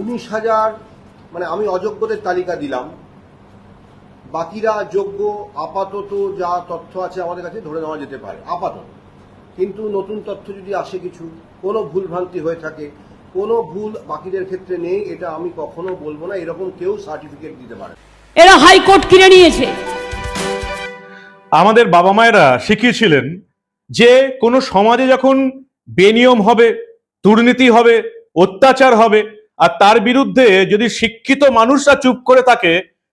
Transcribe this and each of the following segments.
উনিশ হাজার মানে আমি অযোগ্যদের তালিকা দিলাম। বাকিরা যোগ্য আপাতত যা তথ্য আছে আমাদের কাছে ধরে নেওয়া যেতে পারে আপাতত। কিন্তু নতুন তথ্য যদি আসে কিছু কোনো ভুলভ্রান্তি হয়ে থাকে কোনো ভুল বাকিদের ক্ষেত্রে নেই এটা আমি কখনো বলব না এরকম কেউ সার্টিফিকেট দিতে পারে। এরা হাইকোর্ট কিনে নিয়েছে। আমাদের বাবা মায়েরা শিখিয়েছিলেন যে কোনো সমাজে যখন বেনিয়ম হবে দুর্নীতি হবে অত্যাচার হবে আর তার বিরুদ্ধে যদি শিক্ষিত মানুষরা চুপ করে থাকে,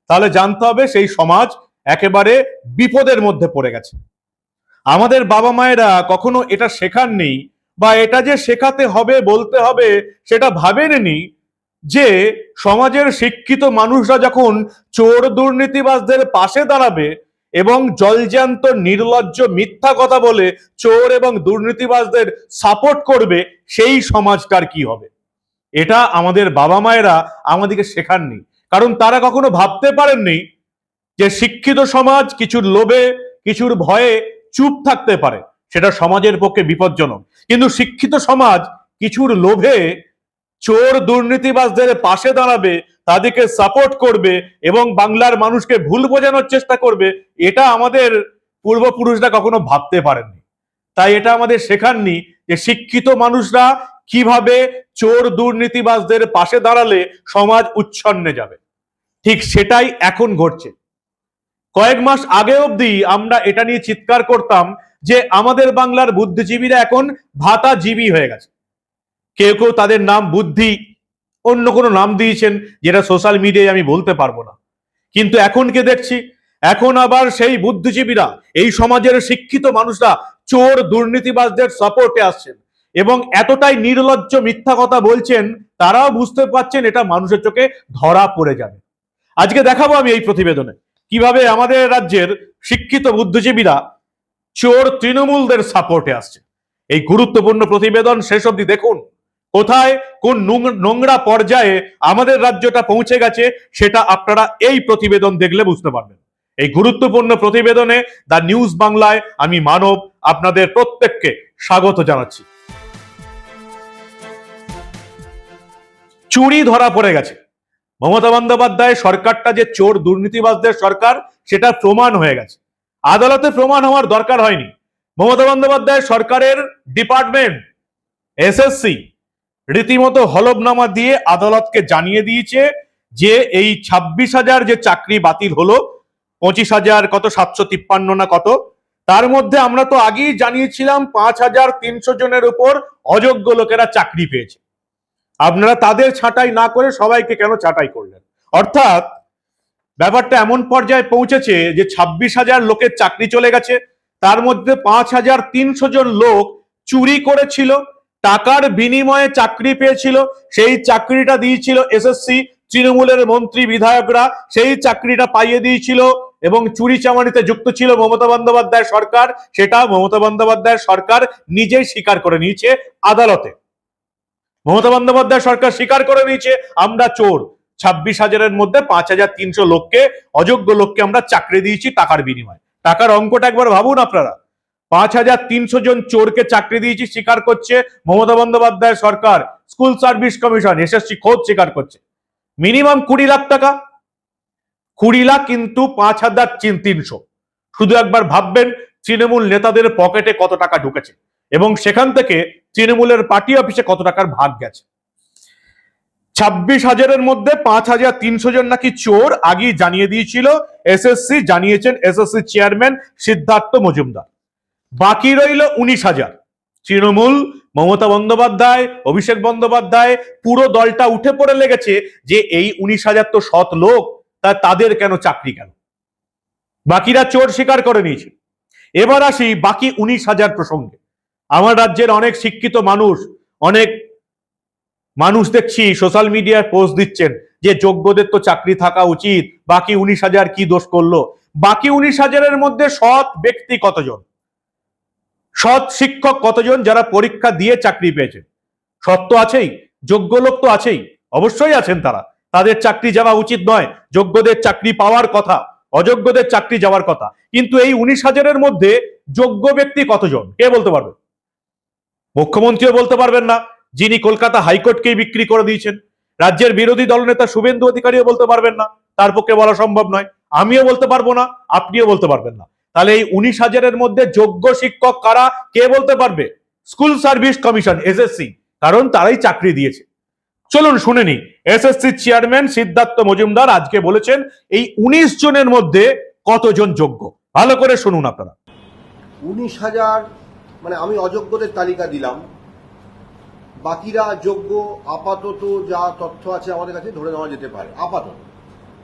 তাহলে জানতে হবে সেই সমাজ একেবারে বিপদের মধ্যে পড়ে গেছে। আমাদের বাবা মায়েরা কখনো এটা শেখাননি বা এটা যে শেখাতে হবে, বলতে হবে, সেটা ভাবেননি যে সমাজের শিক্ষিত মানুষরা যখন চোর দুর্নীতিবাজদের পাশে দাঁড়াবে এবং জলজ্যান্ত, নির্লজ্জ, মিথ্যা কথা বলে চোর এবং দুর্নীতিবাজদের সাপোর্ট করবে, সেই সমাজটার কি হবে? এটা আমাদের বাবা মায়েরা আমাদেরকে শেখাননি। কারণ তারা কখনো ভাবতে পারেননি যে শিক্ষিত সমাজ কিছুর লোভে, কিছুর ভয়ে চুপ থাকতে পারে। সেটা সমাজের পক্ষে বিপজ্জনক। কিন্তু শিক্ষিত সমাজ কিছুর লোভে চোর দুর্নীতিবাজদের পাশে দাঁড়াবে, তাদেরকে সাপোর্ট করবে এবং বাংলার মানুষকে ভুল বোঝানোর চেষ্টা করবে, এটা আমাদের পূর্বপুরুষরা কখনো ভাবতে পারেননি। তাই এটা আমাদের শেখাননি যে শিক্ষিত মানুষরা কীভাবে চোর দুর্নীতিবাজদের পাশে দাঁড়ালে সমাজ উচ্ছন্নে যাবে? ঠিক সেটাই এখন ঘটছে। কয়েক মাস আগে অবধি আমরা এটা নিয়ে চিৎকার করতাম যে আমাদের বাংলার বুদ্ধিজীবীরা এখন ভাতাজীবী হয়ে গেছে। কেউ কেউ তাদের নাম বুদ্ধি, অন্য কোনো নাম দিয়েছেন যেটা সোশ্যাল মিডিয়ায় আমি বলতে পারব না। কিন্তু এখন কে দেখছি? এখন আবার সেই বুদ্ধিজীবীরা, এই সমাজের শিক্ষিত মানুষরা চোর দুর্নীতিবাজদের সাপোর্টে আসছেন। এবং এতটাই নির্লজ্জ মিথ্যা কথা বলছেন, তারাও বুঝতে পারছেন এটা মানুষের চোখে ধরা পড়ে যাবে। আজকে দেখাবো আমি এই প্রতিবেদনে। কীভাবে আমাদের রাজ্যের শিক্ষিত বুদ্ধিজীবীরা চোর তৃণমূলদের সাপোর্টে আসছে। এই গুরুত্বপূর্ণ প্রতিবেদন শেষ অবধি দেখুন। কোথায়, কোন নোংরা পর্যায়ে আমাদের রাজ্যটা পৌঁছে গেছে, সেটা আপনারা এই প্রতিবেদন দেখলে বুঝতে পারবেন। এই গুরুত্বপূর্ণ প্রতিবেদনে দ্য নিউজ বাংলায় আমি মানব আপনাদের প্রত্যেককে স্বাগত জানাচ্ছি। চুরি ধরা পড়ে গেছে। মমতা বন্দ্যোপাধ্যায় সরকারটা যে চোর দুর্নীতিবাজদের সরকার সেটা প্রমাণ হয়ে গেছে। আদালতে প্রমাণ হওয়ার দরকার হয়নি। মমতা বন্দ্যোপাধ্যায় সরকারের ডিপার্টমেন্ট, এসএসসি, রীতিমতো হলফনামা দিয়ে আদালতকে জানিয়ে দিয়েছে যে এই ছাব্বিশ হাজার যে চাকরি বাতিল হলো, পঁচিশ হাজার কত, সাতশো তিপ্পান্ন না কত, তার মধ্যে আমরা তো আগেই জানিয়েছিলাম পাঁচ হাজার তিনশো জনের উপর অযোগ্য লোকেরা চাকরি পেয়েছে। আপনারা তাদের ছাঁটাই না করে সবাইকে কেন ছাঁটাই করলেন? অর্থাৎ ব্যাপারটা এমন পর্যায়ে পৌঁছেছে যে ছাব্বিশ হাজার লোকের চাকরি চলে গেছে, তার মধ্যে পাঁচ হাজার তিনশো জন লোক চুরি করেছিল, টাকার বিনিময়ে চাকরি পেয়েছিল, সেই চাকরিটা দিয়েছিল এসএসসি তৃণমূলের মন্ত্রী বিধায়করা, সেই চাকরিটা পাইয়ে দিয়েছিল এবং চুরি চামারিতে যুক্ত ছিল মমতা বন্দ্যোপাধ্যায় সরকার সেটা মমতা বন্দ্যোপাধ্যায় সরকার নিজেই স্বীকার করে নিয়েছে আদালতে। মমতা বন্দ্যোপাধ্যায় সরকার স্বীকার করে নিয়েছে, আমরা চোর। ছাব্বিশ হাজারের মধ্যে পাঁচ হাজার তিনশো লোককে, অযোগ্য লোককে আমরা চাকরি দিয়েছি টাকার বিনিময়ে। টাকার অঙ্কটা একবার ভাবুন আপনারা। পাঁচ হাজার তিনশো জন চোরকে চাকরি দিয়েছি, স্বীকার করছে মমতা বন্দ্যোপাধ্যায় সরকার। স্কুল সার্ভিস কমিশন, এসএসসি খোঁজ স্বীকার করছে। মিনিমাম কুড়ি লাখ টাকা। কুড়ি লাখ কিন্তু পাঁচ হাজার তিনশো। শুধু একবার ভাববেন, তৃণমূল নেতাদের পকেটে কত টাকা ঢুকেছে? এবং সেখান থেকে তৃণমূলের পার্টি অফিসে কত টাকার ভাগ গেছে? ছাব্বিশ হাজারের মধ্যে পাঁচ হাজার তিনশো জন নাকি চোর, আগেই জানিয়ে দিয়েছিল এসএসসি, জানিয়েছেন এসএসসি চেয়ারম্যান সিদ্ধার্থ মজুমদার। বাকি রইল উনিশ হাজার। তৃণমূল, মমতা বন্দ্যোপাধ্যায়, অভিষেক বন্দ্যোপাধ্যায়, পুরো দলটা উঠে পড়ে লেগেছে যে এই উনিশ হাজার তো সৎ লোক, তা তাদের কেন চাকরি কেন বাকিরা চোর স্বীকার করে নিয়েছে। এবার আসি বাকি উনিশ হাজার প্রসঙ্গে। আমার রাজ্যের অনেক শিক্ষিত মানুষ, অনেক মানুষ দেখছি সোশ্যাল মিডিয়ায় পোস্ট দিচ্ছেন যে যোগ্যদের তো চাকরি থাকা উচিত, বাকি উনিশ হাজার কি দোষ করল? বাকি উনিশ হাজারের মধ্যে সৎ ব্যক্তি কতজন? সৎ শিক্ষক কতজন যারা পরীক্ষা দিয়ে চাকরি পেয়েছে? সৎ তো আছেই, যোগ্য লোক তো আছেই, অবশ্যই আছেন তারা। তাদের চাকরি যাওয়া উচিত নয়, যোগ্যদের চাকরি পাওয়ার কথা, অযোগ্যদের চাকরি যাওয়ার কথা। কিন্তু এই উনিশ হাজারের মধ্যে যোগ্য ব্যক্তি কতজন? কে বলতে পারবে? মুখ্যমন্ত্রীও বলতে পারবেন না, যিনি কলকাতা হাইকোর্টকেই বিক্রি করে দিয়েছেন। রাজ্যের বিরোধী দলনেতা শুভেন্দু অধিকারীও বলতে পারবেন না, তার পক্ষে বলা সম্ভব নয়। আমিও বলতে পারব না, আপনিও বলতে পারবেন না। তাহলে এই উনিশ হাজারের মধ্যে যোগ্য শিক্ষক কারা, কে বলতে পারবে? স্কুল সার্ভিস কমিশন এসএসসি কারণ তারাই চাকরি দিয়েছে। চলুন শুনে নি এসএসসি চেয়ারম্যান সিদ্ধার্থ মজুমদার আজকে বলেছেন, এই উনিশ জনের মধ্যে কতজন যোগ্য? ভালো করে শুনুন আপনারা। উনিশ হাজার মানে আমি অযোগ্যদের তালিকা দিলাম। বাকিরা যোগ্য, আপাতত যা তথ্য আছে আমাদের কাছে ধরে নেওয়া যেতে পারে, আপাতত।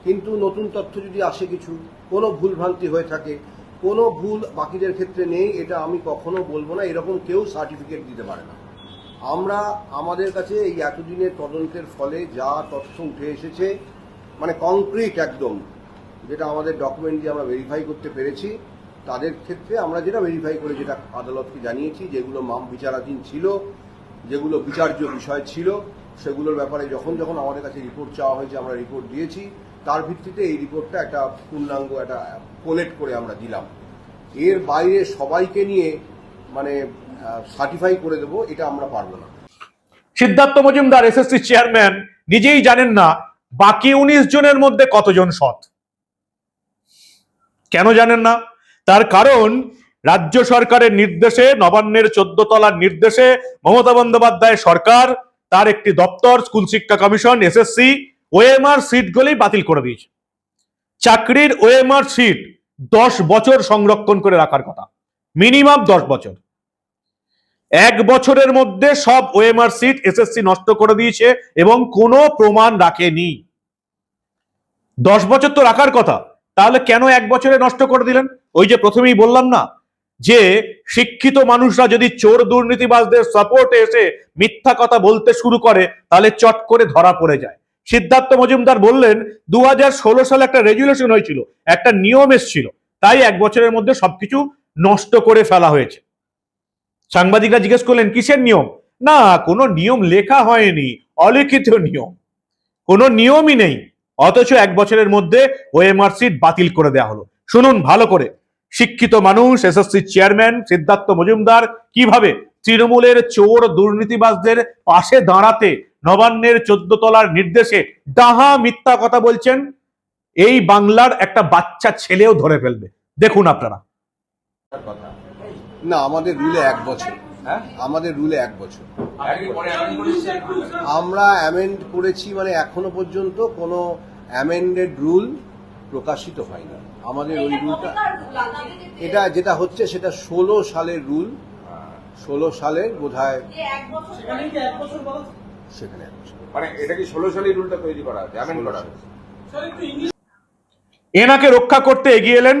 কিন্তু নতুন তথ্য যদি আসে কিছু, কোনো ভুলভ্রান্তি হয়ে থাকে, কোনো ভুল বাকিদের ক্ষেত্রে নেই, এটা আমি কখনো বলব না, এরকম কেউ সার্টিফিকেট দিতে পারে না। আমরা, আমাদের কাছে এই এতদিনের তদন্তের ফলে যা তথ্য উঠে এসেছে মানে কংক্রিট একদম, যেটা আমাদের ডকুমেন্ট দিয়ে আমরা ভেরিফাই করতে পেরেছি তাদের ক্ষেত্রে আমরা যেটা ভেরিফাই করে, যেটা আদালতকে জানিয়েছি, যেগুলো মাম বিচারাধীন ছিল, যেগুলো বিচার্য বিষয় ছিল, সেগুলোর ব্যাপারে যখন যখন আমাদের কাছে রিপোর্ট চাওয়া হয়েছে, আমরা রিপোর্ট দিয়েছি। তার ভিত্তিতে এই রিপোর্টটা একটা পূর্ণাঙ্গ একটা কোলেক্ট করে আমরা দিলাম। এর বাইরে সবাইকে নিয়ে মানে সার্টিফাই করে দেবো, এটা আমরা পারব না। সিদ্ধার্থ মজুমদার এসএসসি চেয়ারম্যান নিজেই জানেন না, বাকি উনিশ জনের মধ্যে কতজন সৎ? কেন জানেন না? তার কারণ, রাজ্য সরকারের নির্দেশে, নবান্নের চোদ্দ তলার নির্দেশে মমতা বন্দ্যোপাধ্যায় সরকার তার একটি দপ্তর, স্কুল শিক্ষা কমিশন, এসএসসি, ওএমআর সিটগুলি বাতিল করে দিয়েছে। চাকরির ওএমআর সিট দশ বছর সংরক্ষণ করে রাখার কথা। মিনিমাম দশ বছর। এক বছরের মধ্যে সব ওএমআর সিট এসএসসি নষ্ট করে দিয়েছে এবং কোনো প্রমাণ রাখেনি। দশ বছর তো রাখার কথা। তাহলে কেন এক বছরে নষ্ট করে দিলেন? ওই যে প্রথমেই বললাম না, যে শিক্ষিত মানুষরা যদি চোর দুর্নীতিবাজদের সাপোর্টে এসে মিথ্যা কথা বলতে শুরু করে, তাহলে চট করে ধরা পড়ে যায়। সিদ্ধার্থ মজুমদার বললেন দু হাজার ষোলো সালে একটা রেজুলেশন হয়েছিল, একটা নিয়ম এসেছিল, তাই এক বছরের মধ্যে সবকিছু নষ্ট করে ফেলা হয়েছে। সাংবাদিকরা জিজ্ঞেস করলেন, কিসের নিয়ম? না, কোনো নিয়ম লেখা হয়নি, অলিখিত নিয়ম। কোনো নিয়মই নেই। অথচ এক বছরের মধ্যে ওএমআর সিট বাতিল করে দেওয়া হলো। শুনুন ভালো করে। শিক্ষিত মানুষ এসএসসি চেয়ারম্যান, সিদ্ধার্থ মজুমদার, কীভাবে তৃণমূলের চোর দুর্নীতিবাজদের পাশে দাঁড়াতে নবান্নের চোদ্দ তলার নির্দেশে ডাহা মিথ্যা কথা বলছেন, এই বাংলার একটা বাচ্চা ছেলেও ধরে ফেলবে। দেখুন আপনারা। না, আমাদের রুলে এক বছর। হ্যাঁ? আমাদের রুলে এক বছর। আমরা অ্যামেন্ড করেছি মানে এখনও পর্যন্ত কোনো অ্যামেন্ডেড রুল প্রকাশিত হয়নি। আমাদের ওই রুলটা এটা যেটা হচ্ছে সেটা ষোলো সালের রুল ষোলো সালের বোধ হয় সেখানে এক বছর মানে এটা কি ষোলো সালের রুলটা তৈরি করা আছে amend করা এনাকে রক্ষা করতে এগিয়ে এলেন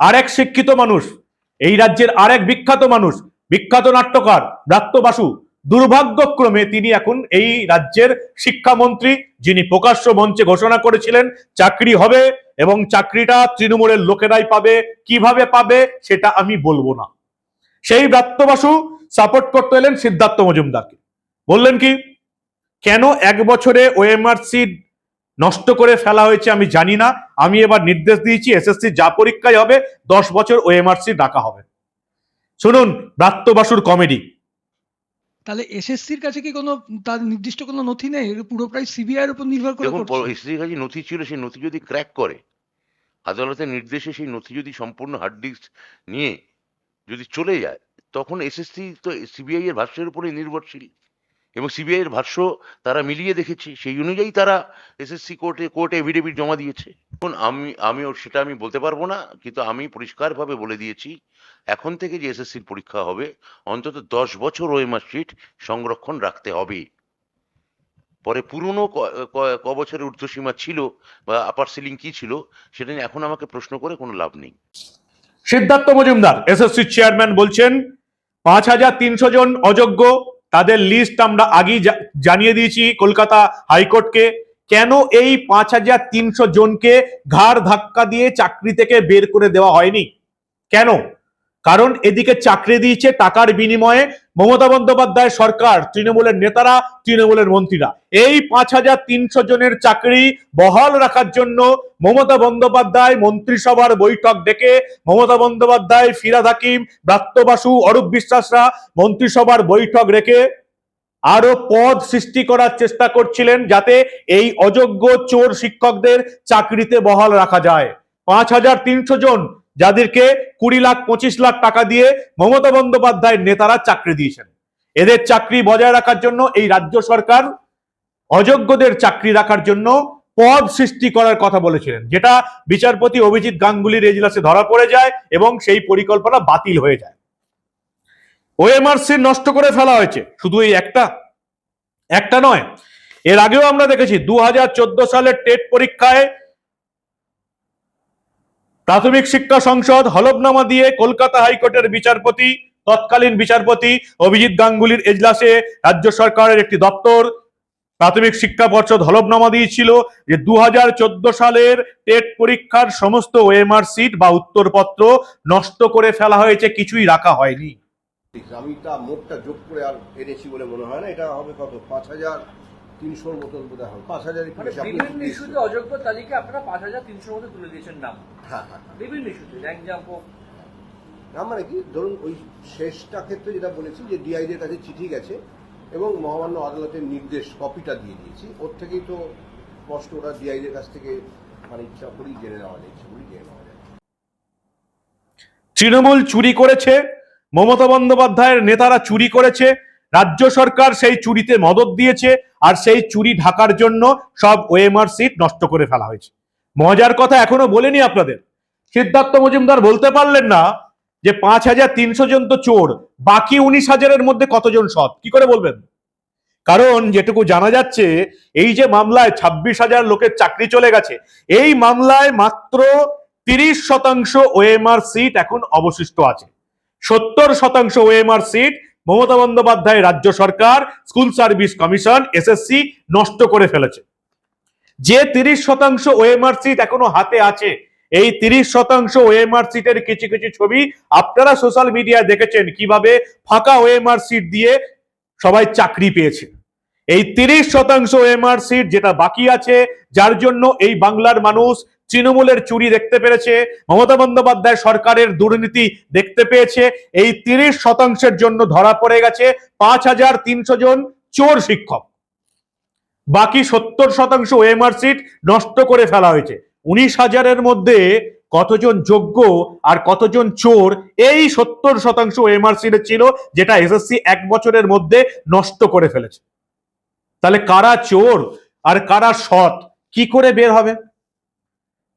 আরেক শিক্ষিত মানুষ। এই রাজ্যের আরেক বিখ্যাত মানুষ বিখ্যাত নাট্যকার ব্রাত্য বাসু। দুর্ভাগ্যক্রমে তিনি এখন এই রাজ্যের শিক্ষামন্ত্রী, যিনি প্রকাশ্য মঞ্চে ঘোষণা করেছিলেন, চাকরি হবে এবং চাকরিটা তৃণমূলের লোকেরাই পাবে, কীভাবে পাবে সেটা আমি বলব না। সেই ব্রাত্য বাসু সাপোর্ট করতে এলেন সিদ্ধার্থ মজুমদারকে। বললেন কি, কেন এক বছরে ওএমআর সিট নষ্ট করে ফেলা হয়েছে আমি জানি না, আমি এবার নির্দেশ দিয়েছি এসএসসি যা পরীক্ষায় হবে, দশ বছর ওএমআরসি ডাকা হবে। শুনুন ব্রাত্য বাসুর কমেডি। তাহলে এসএসসির কাছে কি কোনো তার নির্দিষ্ট কোনো নথি নেই? এটা পুরোটাই সিবিআই এর উপর নির্ভর করে দেখুন হিস্ট্রির কাছে নথি ছিল সেই নথি যদি ক্র্যাক করে আদালতের নির্দেশে সেই নথি যদি সম্পূর্ণ হার্ড ডিস্ক নিয়ে যদি চলে যায় তখন এসএসসি তো সিবিআই এর ভাষ্যের উপরে নির্ভরশীল। এবং সিবিআই এর ভাষ্য তারা মিলিয়ে দেখেছে, সেই অনুযায়ী তারা এসএসসি কোর্টে কোর্টে এভিডেভিট জমা দিয়েছে। এখন আমি আমি সেটা আমি বলতে পারব না, কিন্তু আমি পরিষ্কারভাবে বলে দিয়েছি, এখন থেকে যে এসএসসির পরীক্ষা হবে, অন্তত দশ বছর ওএমআর শিট সংরক্ষণ রাখতে হবে। পরে পুরনো ক বছরের ঊর্ধ্বসীমা ছিল বা আপার সিলিং কি ছিল, সেটা নিয়ে এখন আমাকে প্রশ্ন করে কোনো লাভ নেই। সিদ্ধার্থ মজুমদার এসএসসি চেয়ারম্যান বলছেন, পাঁচ হাজার তিনশো জন অযোগ্য তাদের লিস্ট আমরা আগেই জানিয়ে দিয়েছি কলকাতা হাইকোর্টকে। কেন এই পাঁচ হাজার তিনশো জনকে ঘাড় ধাক্কা দিয়ে চাকরি থেকে বের করে দেওয়া হয়নি? কেন? কারণ এদিকে চাকরি দিয়েছে টাকার বিনিময়ে মমতা বন্দ্যোপাধ্যায় সরকার, তৃণমূলের নেতারা, তৃণমূলের মন্ত্রীরা। এই পাঁচ হাজার তিনশো জনের চাকরি বহাল রাখার জন্য মমতা বন্দ্যোপাধ্যায় মন্ত্রিসভার বৈঠক ডেকে মমতা বন্দ্যোপাধ্যায়, ফিরাদ হাকিম, ব্রাত্য বাসু, অরূপ বিশ্বাসরা মন্ত্রিসভার বৈঠক রেখে আরও পদ সৃষ্টি করার চেষ্টা করছিলেন যাতে এই অযোগ্য চোর শিক্ষকদের চাকরিতে বহাল রাখা যায়। পাঁচ হাজার তিনশো জন যাদেরকে কুড়ি লাখ, পঁচিশ লাখ টাকা দিয়ে মমতা বন্দ্যোপাধ্যায়ের নেতারা চাকরি দিয়েছেন। এদের চাকরি বজায় রাখার জন্য এই রাজ্য সরকার অযোগ্যদের চাকরি রাখার জন্য পদ সৃষ্টি করার কথা বলেছিলেন, যেটা বিচারপতি অভিজিৎ গাঙ্গুলির এজলাসে ধরা পড়ে যায় এবং সেই পরিকল্পনা বাতিল হয়ে যায়। ওএমআরসি নষ্ট করে ফেলা হয়েছে, শুধু এই একটা? একটা নয়। এর আগেও আমরা দেখেছি, দু হাজার চোদ্দ সালের টেট পরীক্ষায় প্রাথমিক শিক্ষা সংসদ হলফনামা দিয়ে কলকাতা হাইকোর্টের বিচারপতি, তৎকালীন বিচারপতি অভিজিৎ গাঙ্গুলির এজলাসে রাজ্য সরকারের একটি দপ্তর। প্রাথমিক শিক্ষা পর্ষদ হলফনামা দিয়েছিল যে দু হাজার চোদ্দ সালের টেট পরীক্ষার সমস্ত ওএমআর সিট বা উত্তরপত্র নষ্ট করে ফেলা হয়েছে, কিছুই রাখা হয়নি। আমি তা মোটটা যোগ করে আর এনেছি বলে মনে হয় না, এটা হবে কত? পাঁচ হাজার তিনশোর মতন বোধ হয় পাঁচ হাজার মানে বিভিন্ন ইস্যুতে অযোগ্য তালিকা আপনারা পাঁচ হাজার তিনশোর মধ্যে তুলে দিয়েছেন নাম। হ্যাঁ হ্যাঁ হ্যাঁ। বিভিন্ন ইস্যুতে র্যাঙ্ক জাম্প না মানে কি ধরুন ওই শেষটা ক্ষেত্রে যেটা বলেছি যে ডিআইদের কাছে চিঠি গেছে এবং মহামান্য আদালতের নির্দেশ কপিটা দিয়ে দিয়েছি। ওর থেকেই তো স্পষ্ট ওরা ডিআইদের কাছ থেকে মানে ইচ্ছা করেই জেনে নেওয়া যায় ইচ্ছা করেই জেনে নেওয়া যায় তৃণমূল চুরি করেছে মমতা বন্দ্যোপাধ্যায়ের নেতারা চুরি করেছে রাজ্য সরকার সেই চুরিতে মদত দিয়েছে আর সেই চুরি ঢাকার জন্য সব ওএমআর সিট নষ্ট করে ফেলা হয়েছে। মজার কথা এখনও বলেনি আপনাদের। সিদ্ধার্থ মজুমদার বলতে পারলেন না যে পাঁচ হাজার তিনশো জন তো চোর, বাকি উনিশ হাজারের মধ্যে কতজন সৎ? কি করে বলবেন? কারণ যেটুকু জানা যাচ্ছে, এই যে মামলায় ছাব্বিশ হাজার লোকের চাকরি চলে গেছে, এই মামলায় মাত্র তিরিশ শতাংশ ওএমআর সিট এখন অবশিষ্ট আছে। সত্তর শতাংশ ওএমআর সিট মমতা বন্দ্যোপাধ্যায় রাজ্য সরকার, স্কুল সার্ভিস কমিশন এসএসসি নষ্ট করে ফেলেছে। যে তিরিশ শতাংশ ওএমআর সিট এখনও হাতে আছে, এই তিরিশ শতাংশ ওএমআর সিটের কিছু কিছু ছবি আপনারা সোশ্যাল মিডিয়ায় দেখেছেন কীভাবে ফাঁকা ওএমআর সিট দিয়ে সবাই চাকরি পেয়েছে। এই তিরিশ শতাংশ ওএমআর সিট যেটা বাকি আছে, যার জন্য এই বাংলার মানুষ তৃণমূলের চুরি দেখতে পেরেছে, মমতা বন্দ্যোপাধ্যায় সরকারের দুর্নীতি দেখতে পেয়েছে, এই তিরিশ শতাংশের জন্য ধরা পড়ে গেছে পাঁচ হাজার তিনশো জন চোর শিক্ষক। বাকি সত্তর শতাংশ ওএমআর সিট নষ্ট করে ফেলা হয়েছে। উনিশ হাজারের মধ্যে কতজন যোগ্য আর কতজন চোর, এই সত্তর শতাংশ ওএমআর সিট ছিল, যেটা এসএসসি এক বছরের মধ্যে নষ্ট করে ফেলেছে। তাহলে কারা চোর আর কারা সৎ? কি করে বের হবে?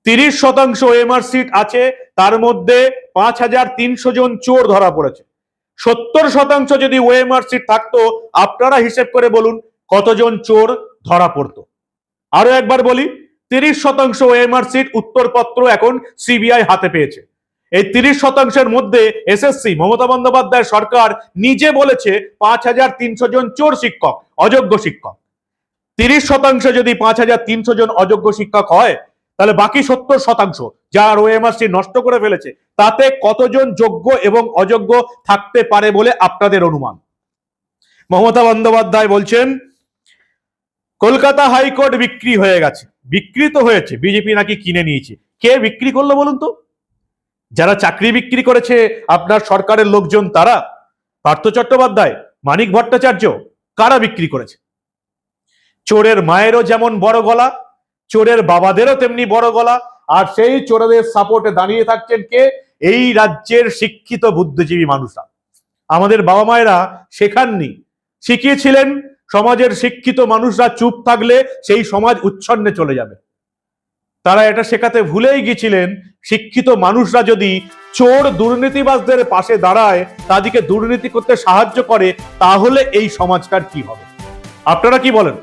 তিরিশ শতাংশ এমআর সিট আছে, তার মধ্যে পাঁচ হাজার তিনশো জন চোর ধরা পড়েছে। সত্তর শতাংশ যদি ওএমআর সিট থাকতো, আপনারা হিসেব করে বলুন কতজন চোর ধরা পড়তো। আরও একবার বলি, তিরিশ শতাংশ ওএমআর সিট উত্তরপত্র এখন সিবিআই হাতে পেয়েছে। এই তিরিশ শতাংশের মধ্যে এসএসসি মমতা বন্দ্যোপাধ্যায় সরকার নিজে বলেছে পাঁচ হাজার তিনশো জন চোর শিক্ষক, অযোগ্য শিক্ষক। তিরিশ শতাংশ যদি পাঁচ হাজার তিনশো জন অযোগ্য শিক্ষক হয় তাহলে বাকি সত্তর শতাংশ যার ওএমআরসি নষ্ট করে ফেলেছে, তাতে কতজন যোগ্য এবং অযোগ্য থাকতে পারে বলে আপনাদের অনুমান? মমতা বন্দ্যোপাধ্যায় বলছেন, কলকাতা হাইকোর্ট বিক্রি হয়ে গেছে। বিক্রি তো হয়েছে, বিজেপি নাকি কিনে নিয়েছে। কে বিক্রি করল বলুন তো? যারা চাকরি বিক্রি করেছে আপনার সরকারের লোকজন তারা? পার্থ চট্টোপাধ্যায়, মানিক ভট্টাচার্য, কারা বিক্রি করেছে? চোরের মায়েরও যেমন বড় গলা চোরের বাবাদেরও তেমনি বড় গলা। আর সেই চোরেদের সাপোর্টে দাঁড়িয়ে থাকছেন কে? এই রাজ্যের শিক্ষিত বুদ্ধিজীবী মানুষরা। আমাদের বাবা মায়েরা শেখাননি। শিখিয়েছিলেন, সমাজের শিক্ষিত মানুষরা চুপ থাকলে সেই সমাজ উচ্ছন্নে চলে যাবে। তারা এটা শেখাতে ভুলেই গেছিলেন, শিক্ষিত মানুষরা যদি চোর দুর্নীতিবাজদের পাশে দাঁড়ায়, তাদেরকে দুর্নীতি করতে সাহায্য করে, তাহলে এই সমাজটার কি হবে? আপনারা কি বলেন?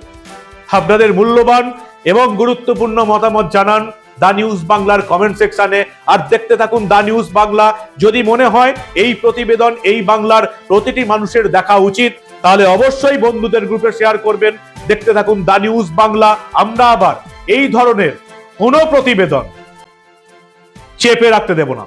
আপনাদের মূল্যবান এবং গুরুত্বপূর্ণ মতামত জানান দা নিউজ বাংলার কমেন্ট সেকশনে। আর দেখতে থাকুন দা নিউজ বাংলা। যদি মনে হয় এই প্রতিবেদন, এই বাংলার প্রতিটি মানুষের দেখা উচিত, তাহলে অবশ্যই বন্ধুদের গ্রুপে শেয়ার করবেন। দেখতে থাকুন দা নিউজ বাংলা। আমরা আবার এই ধরনের কোনো প্রতিবেদন চেপে রাখতে দেব না।